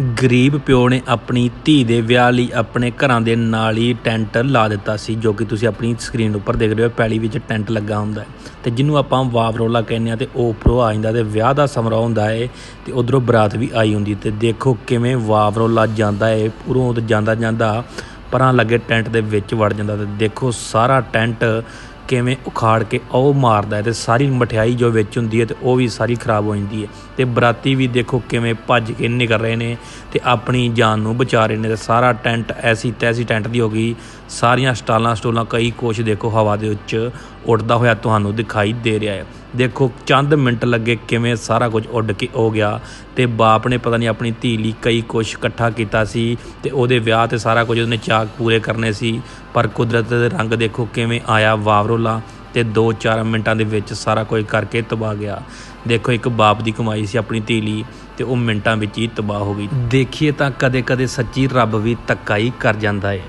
ਗਰੀਬ ਪਿਓ ਨੇ ਆਪਣੀ ਧੀ ਦੇ ਵਿਆਹ ਲਈ ਆਪਣੇ ਘਰਾਂ ਦੇ ਨਾਲ ਹੀ ਟੈਂਟ ਲਾ ਦਿੱਤਾ ਸੀ, ਜੋ ਕਿ ਤੁਸੀਂ ਆਪਣੀ ਸਕਰੀਨ ਉੱਪਰ ਦੇਖ ਰਹੇ ਹੋ, ਪੈਲੀ ਵਿੱਚ ਟੈਂਟ ਲੱਗਾ ਹੁੰਦਾ ਹੈ। ਤੇ ਜਿਹਨੂੰ ਆਪਾਂ ਵਾਵਰੋਲਾ ਕਹਿੰਦੇ ਆ ਤੇ ਉਹ ਉੱਪਰੋਂ ਆ ਜਾਂਦਾ ਤੇ ਵਿਆਹ ਦਾ ਸਮਾਰੋਹ ਹੁੰਦਾ ਹੈ ਤੇ ਉਧਰੋਂ ਬਰਾਤ ਵੀ ਆਈ ਹੁੰਦੀ ਤੇ ਦੇਖੋ ਕਿਵੇਂ ਵਾਵਰੋਲਾ ਜਾਂਦਾ ਹੈ, ਉਰੋਂ ਤੇ ਜਾਂਦਾ ਜਾਂਦਾ ਪਰਾਂ ਲੱਗੇ ਟੈਂਟ ਦੇ ਵਿੱਚ ਵੜ ਜਾਂਦਾ ਤੇ ਦੇਖੋ ਸਾਰਾ ਟੈਂਟ ਕਿਵੇਂ ਉਖਾੜ ਕੇ ਉਹ ਮਾਰਦਾ ਹੈ ਤੇ ਸਾਰੀ ਮਠਿਆਈ ਜੋ ਵਿੱਚ ਹੁੰਦੀ ਹੈ ਤੇ ਉਹ ਵੀ ਸਾਰੀ ਖਰਾਬ ਹੋ ਜਾਂਦੀ ਹੈ। ਤੇ ਬਰਾਤੀ ਵੀ ਦੇਖੋ ਕਿਵੇਂ ਭੱਜ ਕੇ ਨਿਕਲ ਰਹੇ ਨੇ ਤੇ ਆਪਣੀ ਜਾਨ ਨੂੰ ਬਚਾ ਰਹੇ ਨੇ ਤੇ ਸਾਰਾ ਟੈਂਟ ਐਸੀ ਤੈਸੀ ਟੈਂਟ ਦੀ ਹੋ ਗਈ। ਸਾਰੀਆਂ ਸਟਾਲਾਂ ਸਟੂਲਾਂ ਕਈ ਕੁਛ ਦੇਖੋ ਹਵਾ ਦੇ ਵਿੱਚ ਉੱਡਦਾ ਹੋਇਆ ਤੁਹਾਨੂੰ ਦਿਖਾਈ ਦੇ ਰਿਹਾ ਹੈ। ਦੇਖੋ ਚੰਦ ਮਿੰਟ ਲੱਗੇ ਕਿਵੇਂ ਸਾਰਾ ਕੁਝ ਉੱਡ ਕੇ ਹੋ ਗਿਆ ਤੇ ਬਾਪ ਨੇ ਪਤਾ ਨਹੀਂ ਆਪਣੀ ਧੀ ਲਈ ਕਈ ਕੁਛ ਇਕੱਠਾ ਕੀਤਾ ਸੀ ਤੇ ਉਹਦੇ ਵਿਆਹ ਤੇ ਸਾਰਾ ਕੁਝ ਉਹਨੇ ਚਾਕ ਪੂਰੇ ਕਰਨੇ ਸੀ। ਪਰ ਕੁਦਰਤ ਦੇ ਰੰਗ ਦੇਖੋ ਕਿਵੇਂ ਆਇਆ ਵਾਵਰੋਲਾ ਤੇ 2-4 ਮਿੰਟਾਂ ਦੇ ਵਿੱਚ ਸਾਰਾ ਕੁਝ ਕਰਕੇ ਤਬਾਹ ਗਿਆ। ਦੇਖੋ ਇੱਕ ਬਾਪ ਦੀ ਕਮਾਈ ਸੀ ਆਪਣੀ ਧੀ ਲਈ ਤੇ ਉਹ ਮਿੰਟਾਂ ਵਿੱਚ ਹੀ ਤਬਾਹ ਹੋ ਗਈ। ਦੇਖੀਏ ਤਾਂ ਕਦੇ-ਕਦੇ ਸੱਚੀ ਰੱਬ ਵੀ ਧੱਕਾ ਹੀ ਕਰ ਜਾਂਦਾ ਏ।